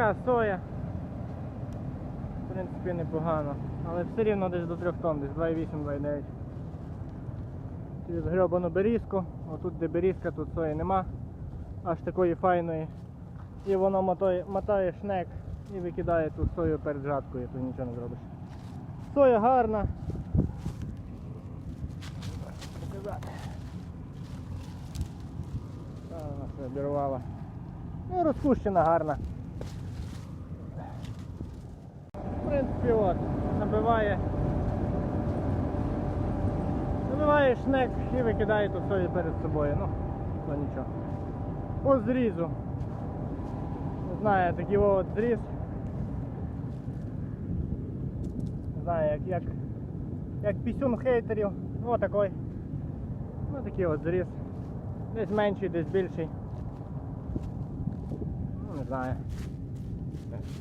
така соя. В принципі, непогано. Але все рівно десь до 3 тонн, десь 2,8-2,9. Через гребану берізку. Отут де берізка, тут сої нема. Аж такої файної. І воно мотає, мотає шнек і викидає ту сою перед жаткою, то нічого не зробиш. Соя гарна. Вона все обірвала. Ну, розпущена гарна. В принципі, от, набиває. Набиває шнек і викидає ту сою перед собою. Ну, то нічого. По зрізу. Не знаю, такий от зріз. Не знаю, як, як, як пісюн хейтерів. Ну такой. Ну такий от зріз. Десь менший, десь більший. Ну не знаю.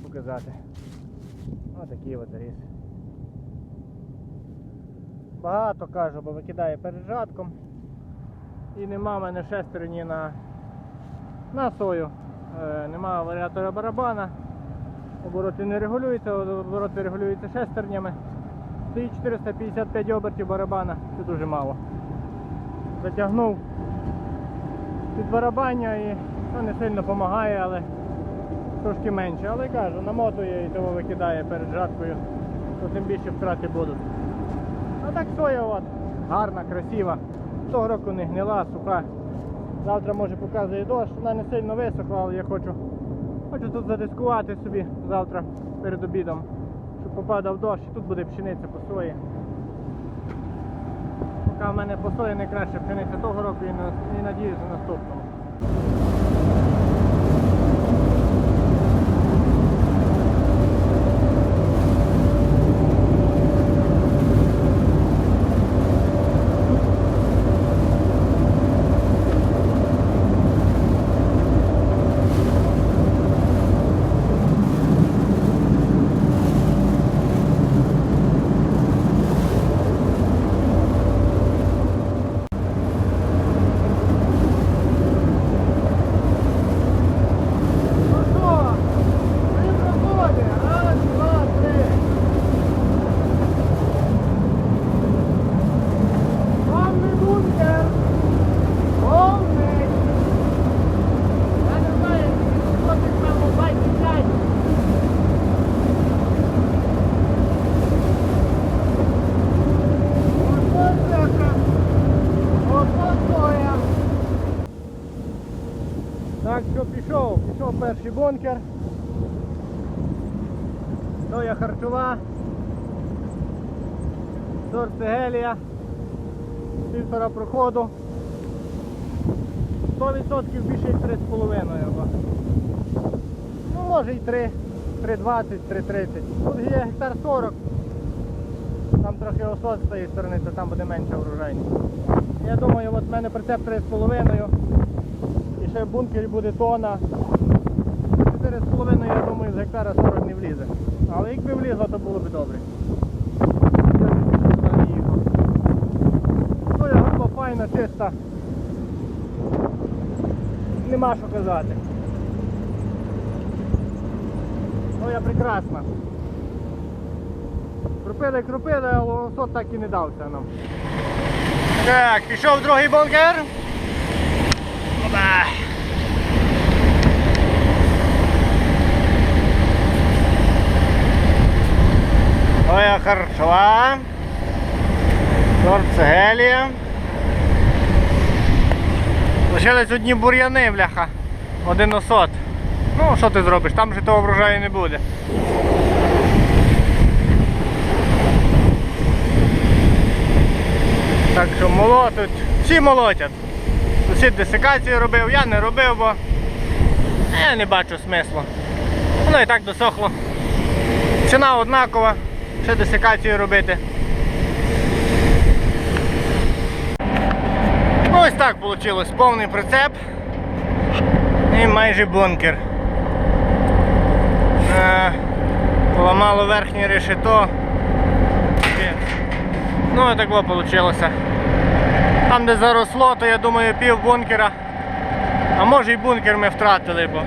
Показати. Ось такий от зріз. Багато кажу, бо викидає перед жатком. І нема в мене шестерні на, на сою. Е, нема варіатора барабана. Обороти не регулюються, обороти регулюються шестернями. Стоїть 455 обертів барабана, це дуже мало. Затягнув під барабання і це не сильно допомагає, але трошки менше. Але кажу, намотує і того викидає перед жаткою, то тим більше втрати будуть. А так соя от, гарна, красива. Того року не гнила, суха. Завтра може показує дощ, вона не сильно висохла, але я хочу, хочу тут задискувати собі завтра перед обідом, щоб попадав дощ і тут буде пшениця по сої. Поки в мене по сої найкраща пшениця того року і, на, і надіюсь на наступному. Ну що? Три проходи. Раз, два, три. Повний бункер. Повний. Я не знаю, скільки сотих там 25. Ото бляха. Ото соя. Так що пішов, пішов перший бункер. Соя харчова. Сорт Гелія. Півтора проходу. 100% більше 3,5. бо. Ну може і 3, 3,20, 3,30. Тут є гектар 40. Там трохи осот з цієї сторони, то там буде менша врожайність. Я думаю, от в мене прицеп 3,5. Ще в бункері буде тона. 4,5, я думаю, з гектара 40 не влізе. Але якби влізло, то було б добре. Соя груба, файна, чиста. Нема що казати. Соя прекрасна. Крупили, крупили, але сот так і не дався нам. Так, пішов другий бункер. Опа. Соя харчова. Сорт Цегелія. Лишились одні бур'яни, бляха. Один осот. Ну, що ти зробиш? Там же того врожаю не буде. Так що молотуть, всі молотять. Сусід десикацію робив, я не робив, бо я не бачу смислу. Воно і так досохло. Ціна однакова, ще десикацію робити. Ось так вийшло. Повний прицеп і майже бункер. Е, Поламало верхнє решето. Ну і так вийшло. Там, де заросло, то я думаю пів бункера. А може і бункер ми втратили, бо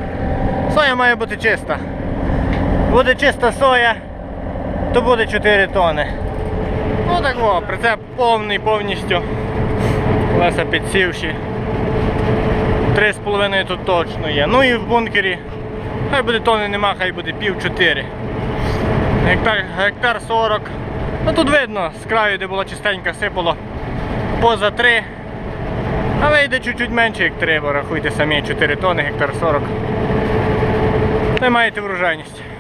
соя має бути чиста. Буде чиста соя, то буде 4 тони. Ну так о, прицеп повний повністю. Леса підсівши. 3,5 тут точно є. Ну і в бункері. Хай буде тони нема, хай буде пів 4. Гектар, гектар 40. Ну тут видно, з краю, де було чистенько, сипало поза 3. А вийде чуть-чуть менше, як 3, бо рахуйте самі 4 тони, гектар 40. Та й маєте врожайність.